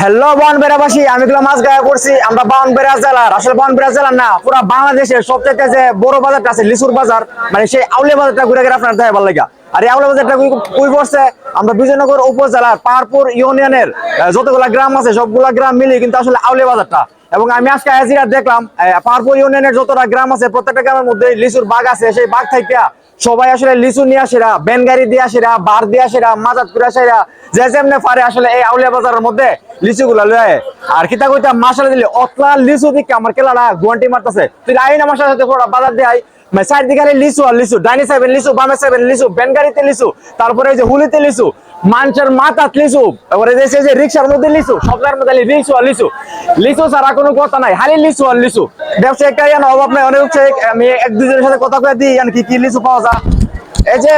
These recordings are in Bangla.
হ্যালো বাউনবেড়াবাসী আমি গুলো মাছ গায়ে করছি। আমরা বাউনবেড়া জেলার, আসলে বাউনবেড়া জেলার না, পুরো বাংলাদেশের সবচেয়ে যে বড় বাজারটা আছে, লিচুর বাজার মানে সেই আউলে বাজারটা ঘুরে গেলে আপনার ভালো লাগা। আর এই আউলে বাজারটা কই পড়ছে? আমরা বিজয়নগর উপজেলার পাহাড়পুর ইউনিয়নের যতগুলা গ্রাম আছে, সবগুলা গ্রাম মিলিয়ে কিন্তু আসলে আউলে বাজারটা। এবং আমি আজকে হাজিরা দেখলাম পাহাড়পুর ইউনিয়নের যতটা গ্রাম আছে, প্রত্যেকটা গ্রামের মধ্যে লিচুর বাগ আছে। সেই বাগ থেকে সবাই আসলে লিচু নিয়ে আসেরা ব্যান গাড়ি দিয়ে আসেরা বার দিয়ে আসেরা মাজাত করে আসেরা, যে যেমনে পারে আসলে এই আউলিয়া বাজারের মধ্যে লিচু গুলা লয়। আর কিতা কইতা মাসালা দিলে অতলা লিচু দিকে আমার কেলাটা গুয়ান্টি মারতেছে। তুই আইন আমার সাথে বাজার দিয়ে আই মানে সাইড দিকে খালি লিচু আর লিচু, ডাইনি সাইবেন লিচু, বামে সাইবেন লিচু ব্যান গাড়িতে লিচু, তারপরে এই যে হুলিতে লিচু মানুষের মাথাত লিচু তারপরে যে যে রিক্সার মধ্যে লিচু সবটার মধ্যে লিচু আর লিচু। লিচু ছাড়া কোনো কথা নাই খালি লিচু আর লিচু। ব্যবসা একটা ইয়ান অভাব নাই অনেক হচ্ছে আমি এক দুজনের সাথে কথা কয়ে দিই কি কি লিচু পাওয়া যায়। এই যে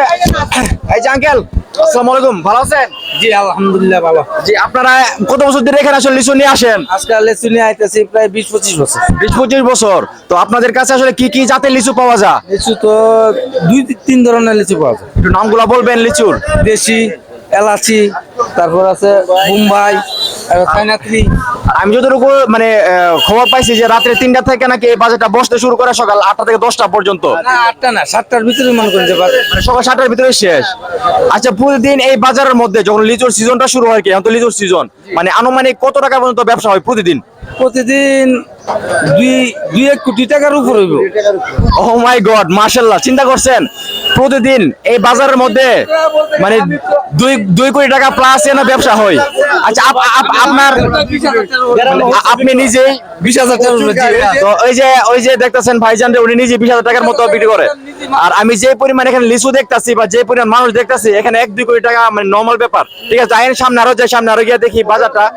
এই যে আঙ্কেল আসসালামু আলাইকুম ভালো আছেন? জি আলহামদুলিল্লাহ ভালো। জি আপনারা কত বছর ধরে এখানে আসলে লিচু নিয়ে আসেন? আজকাল লেচু নিয়ে আইতেছি প্রায় বিশ পঁচিশ বছর। বিশ পঁচিশ বছর। তো আপনাদের কাছে আসলে কি কি জাতের লিচু পাওয়া যায়? লিচু তো দুই তিন ধরনের লিচু পাওয়া যায়। একটু নামগুলা বলবেন লিচুর। দেশি এলাচি তারপর আছে মুম্বাই চাইনাত্রি আমি যতটুকু মানে খবর পাইছি যে রাত্রে তিনটা থেকে নাকি এই বাজারটা বসতে শুরু করে সকাল আটটা থেকে দশটা পর্যন্ত। না আটটা না সাতটার ভিতরে মনে করেন যে। মানে সকাল সাতটার ভিতরে শেষ। আচ্ছা প্রতিদিন এই বাজারের মধ্যে যখন লিচুর সিজনটা শুরু হয় কি এখন তো লিচুর সিজন মানে আনুমানিক কত টাকা পর্যন্ত ব্যবসা হয় প্রতিদিন? প্রতিদিন মাশাল্লাহ চিন্তা করছেন? প্রতিদিন এই বাজারের মধ্যে মানে দুই কোটি টাকা প্লাস ব্যবসা হয়। আচ্ছা আপ- আপ- আপনার আপনি নিজেই বিশ হাজার ওই যে ওই যে দেখতেছেন ভাইজান উনি নিজে বিশ টাকার মতো বিক্রি করে। আর আমি যে পরিমাণ এখানে লিচু দেখতাছি বা যে পরিমাণ মানুষ দেখতাছি, এখানে এক, দুই কোটি টাকা মানে নর্মাল ব্যাপার। ঠিক আছে যাই সামনে আরও যাই সামনে আরও গিয়ে দেখি বাজারটা।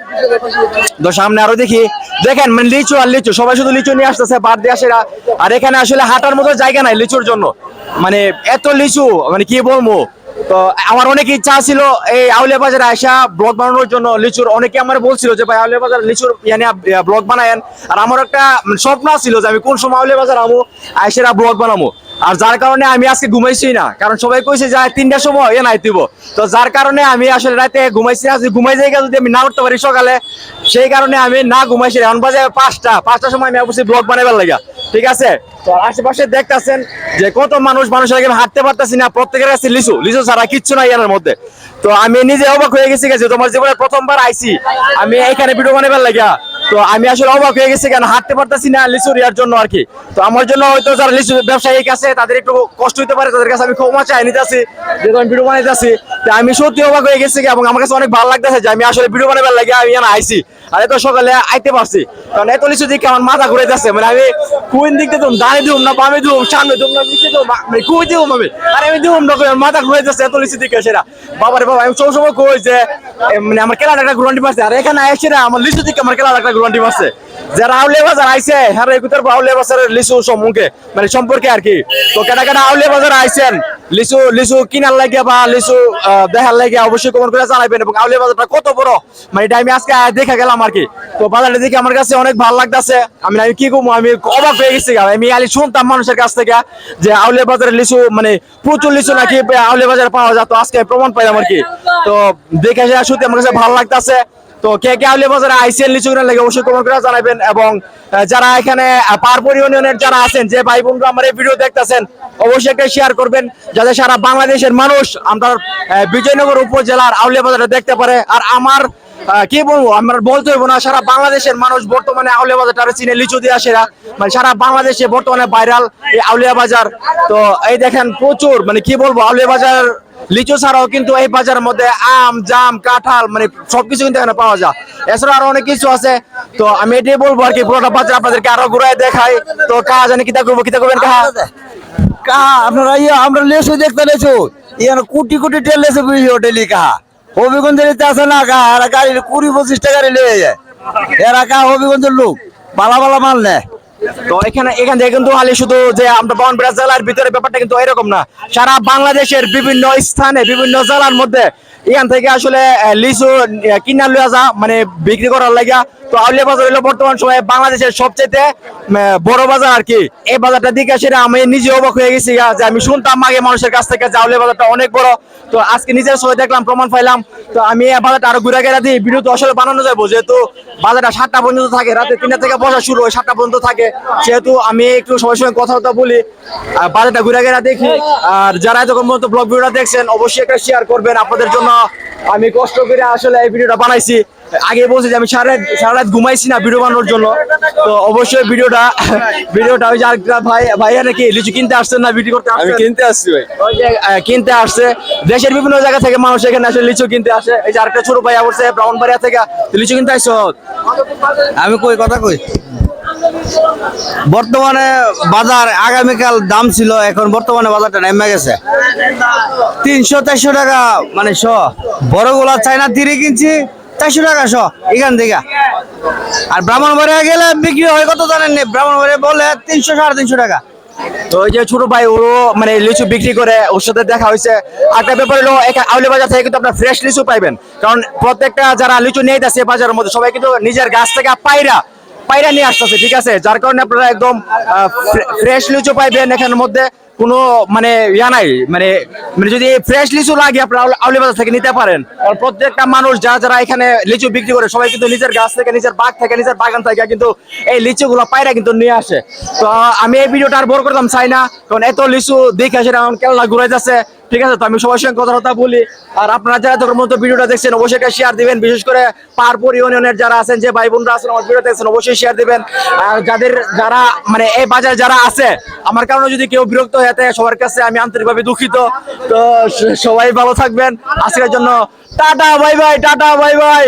তো সামনে আরও দেখি। দেখেন মানে লিচু আর লিচু, সবাই শুধু লিচু নিয়ে আসতেছে, বাদ দিয়ে আসেরা আর এখানে আসলে হাঁটার মতো জায়গা নাই লিচুর জন্য। মানে এত লিচু মানে কি বলব? তো আমার অনেক ইচ্ছা ছিল এই আউলিয়া বাজারে আসা ব্লগ বানানোর জন্য। লিচুর অনেকে আমার বলছিল যে, ভাই, আউলিয়া বাজার লিচুর ব্লক ব্লগ বানায়েন। আর আমার একটা স্বপ্ন ছিল যে, আমি কোন সময় আউলিয়া বাজার আমো আইসেরা ব্লগ বানাবো আর যার কারণে আমি আজকে ঘুমাইছি না, কারণ সবাই কইছে যে তিনটার সময় এ নাই দিব। তো যার কারণে আমি আসলে রাতে ঘুমাইছি না যদি ঘুমাই যাই যদি আমি না উঠতে পারি সকালে, সেই কারণে আমি না ঘুমাইছি এখন বাজে পাঁচটা, পাঁচটার সময় আমি অবশ্যই ব্লগ বানাবার লাগা ঠিক আছে? তো আশেপাশে দেখতেছেন যে কত মানুষ, মানুষের এখানে হাঁটতে পারতেছি না, প্রত্যেকের কাছে লিচু। লিচু ছাড়া কিচ্ছু নাই এর মধ্যে। তো আমি নিজে অবাক হয়ে গেছি গেছি তোমার জীবনে প্রথমবার আইছি। আমি এখানে ভিডিও বানাবার লাগা তো আমি আসলে অবাক হয়ে গেছি কেন হাঁটতে পারতেছি না লিচু ইয়ার জন্য আর কি। তো আমার জন্য হয়তো যারা লিচু ব্যবসায়িক আছে, তাদের একটু কষ্ট হতে পারে, তাদের কাছে আমি ক্ষমা চাই নিতেছি, যেহেতু আমি ভিডিও বানাইতেছি। তো আমি সত্যি অবাক হয়ে গেছি এবং আমার কাছে অনেক ভালো লাগতেছে যে আমি আসলে ভিডিও বানাবার লাগে আমি এখানে আইসি আর এত সকালে আইতে পারছি। কারণ এত লিচু দিকে আমার মাথা ঘুরে যাচ্ছে মানে আমি কোন দিক দিয়ে তুমি ডানে দিউম না বামে দিউম সামনে দিউম না নিচে দিউম মানে কই দিউম আমি? আর আমি দিউম না মাথা ঘুরে যাচ্ছে এত লিচু দিকে সেটা। বাবারে বাবা, আমি সবসময় কই যে মানে আমার কেলার একটা গ্রন্টি মারছে আর এখানে আইসে না, আমার লিচু থেকে আমার কেলার একটা গ্রন্টি মারছে যারা আউলে বাজার আইসে হ্যাঁ একুতার আউলে বাজারের লিচু সম্মুখে মানে সম্পর্কে আর কি। তো কেটা কেটা আউলে বাজার আইছেন লিচু লিচু কিনার লাগে বা লিচু দেখার লাগে অবশ্যই কমেন্ট করে জানাবেন এবং আউলে বাজারটা কত বড়? মানে এটা আমি আজকে দেখে গেলাম আর কি। তো বাজারটা দেখে আমার কাছে অনেক ভালো লাগতেছে। আমি আমি কি করব? আমি অবাক হয়ে গেছি আমি আলি শুনতাম মানুষের কাছ থেকে যে আউলিয়া বাজারের লিচু মানে প্রচুর লিচু নাকি আউলিয়া বাজারে পাওয়া যায়। তো আজকে প্রমাণ পাইলাম আর কি। তো দেখে সত্যি আমার কাছে ভালো লাগতেছে। তো কে কে আউলিয়া বাজারে আইসিএল লিচু লাগে অবশ্যই কমেন্ট করে জানাবেন এবং যারা এখানে পারপুর ইউনিয়নের যারা আছেন, যে ভাই বোনরা আমার এই ভিডিও দেখতেছেন, অবশ্যই একটা শেয়ার করবেন যাতে সারা বাংলাদেশের মানুষ আমরা বিজয়নগর উপজেলার আউলিয়া বাজারে দেখতে পারে। আর আমার কি বলব, আমরা বলতে হইব না, সারা বাংলাদেশের মানুষ বর্তমানে আউলিয়া বাজারটা চিনে, লিচু দিয়ে আসেরা মানে সারা বাংলাদেশে বর্তমানে ভাইরাল এই আউলিয়া বাজার। তো এই দেখেন প্রচুর মানে কি বলব, আউলিয়া বাজার লিচু ছাড়াও কিন্তু এই বাজারের মধ্যে আম, জাম, কাঁঠাল মানে সবকিছু কিন্তু এখানে পাওয়া যায়। এছাড়া আরও অনেক কিছু আছে। তো আমি এটাই বলব আর কি, পুরোটা বাজার আপনাদেরকে আরও ঘুরাই দেখাই। তো কাজ জানি কিতা করব, কিতা করবেন কাহা? কাহা, আপনারা ইয়ে আমরা লেসু দেখতে লেসু। ইয়ান কোটি কোটি তেল লেসু বুঝি হোটেলি কাহা। হবিগঞ্জের আছে না কাহা? এরা গাড়ি কুড়ি পঁচিশটা গাড়ি লিয়ে যায়। এরা কাহা হবিগঞ্জের লোক? বালা বালা মাল নেয়। তো এখানে, এখান থেকে কিন্তু খালি শুধু যে আমরা বাউনবিড়া জেলার ভিতরে ব্যাপারটা কিন্তু এরকম না। সারা বাংলাদেশের বিভিন্ন স্থানে, বিভিন্ন জেলার মধ্যে এখান থেকে আসলে লিচু কিনা লইয়া যা মানে বিক্রি করার লাগা তো আউলিয়া বাজার হলো বর্তমান সময়ে বাংলাদেশের সবচেয়ে বড় বাজার আর কি। এই বাজারটা দিকে সেটা আমি নিজে অবাক হয়ে গেছি যে আমি শুনতাম আগে মানুষের কাছ থেকে যে আউলিয়া বাজারটা অনেক বড়। তো আজকে নিজের সময় দেখলাম, প্রমাণ পাইলাম। তো আমি এই বাজারটা আরও ঘুরে গেড়া দিই ভিডিও তো আসলে বানানো যাব যেহেতু বাজারটা সাতটা পর্যন্ত থাকে, রাতে তিনটা থেকে বসা শুরু হয়, সাতটা পর্যন্ত থাকে। সেহেতু আমি একটু সবার সঙ্গে কথা কথা বলি, আর বাজারটা ঘুরে গেড়া দেখি। আর যারা এতক্ষণ পর্যন্ত ব্লগ ভিডিওটা দেখছেন, অবশ্যই একটা শেয়ার করবেন। আপনাদের জন্য আমি কষ্ট করে আসলে এই ভিডিওটা বানাইছি। আগে বলছি যে আমি সারা রাত- সারা রাত ঘুমাইছি না ভিডিও বানানোর জন্য। তো অবশ্যই ভিডিওটা ভিডিওটা ওই যে আরেকটা ভাই ভাইয়া নাকি লিচু কিনতে আসছেন না ভিডিও করতে আমি কিনতে আসছি ভাই। ওই যে কিনতে আসছে। দেশের বিভিন্ন জায়গা থেকে মানুষ এখানে আসলে লিচু কিনতে আসে। এই যে আরেকটা ছোট ভাই আসছে ব্রাহ্মণবাড়িয়া থেকে। তো লিচু কিনতে আসছো? আমি কই কথা কই? বর্তমানে বাজার আগামীকাল দাম ছিল এখন বর্তমানে বাজারটা নেমে গেছে। তিনশো চারশো টাকা মানে শ। বড়গুলা চাইনা তিরে কিনছি চারশো টাকা, শ। এখান থেকে। আর ব্রাহ্মণবাড়িয়া গেলে বিক্রি হয় কত জানেন নি? ব্রাহ্মণবাড়িয়া বলে তিনশো, সাড়ে তিনশো টাকা। তো ওই যে ছোট ভাই, ও মানে লিচু বিক্রি করে, ওর সাথে দেখা হয়েছে। আর একটা ব্যাপার হলো আউলি বাজার থেকে কিন্তু আপনার ফ্রেশ লিচু পাইবেন। কারণ প্রত্যেকটা যারা লিচু নিয়ে যাচ্ছে বাজারের মধ্যে, সবাই কিন্তু নিজের গাছ থেকে পায়রা পায়রা নিয়ে আসতেছে, ঠিক আছে? যার কারণে আপনারা একদম ফ্রেশ লিচু পাইবেন এখানের মধ্যে। কোনো মানে ইয়া নাই মানে মানে যদি ফ্রেশ লিচু লাগে আপনারা আউলি- বাজার থেকে নিতে পারেন। কারণ প্রত্যেকটা মানুষ যারা যারা এখানে লিচু বিক্রি করে, সবাই কিন্তু নিজের গাছ থেকে, নিজের বাগ থেকে, নিজের বাগান থেকে কিন্তু এই লিচু গুলো পায়রা কিন্তু নিয়ে আসে। তো আমি এই ভিডিওটা আর বড় করতাম চাই না, কারণ এত লিচু দেখে সেটা এখন কেলা ঘুরে যাচ্ছে। ঠিক আছে, তো আমি সবার সঙ্গে কথা কথা বলি। আর আপনারা যারা তোর মতো ভিডিওটা দেখছেন, অবশ্যই একটা শেয়ার দিবেন। বিশেষ করে পারপুর ইউনিয়নের যারা আছেন, যে ভাই বোনরা আছেন, আমার ভিডিও দেখছেন, অবশ্যই শেয়ার দিবেন। আর যাদের যারা মানে এই বাজারে যারা আছে আমার কারণে যদি কেউ বিরক্ত হয়ে সবার কাছে আমি আন্তরিকভাবে দুঃখিত। তো সবাই ভালো থাকবেন। আজকের জন্য tata, bye bye, tata, bye bye.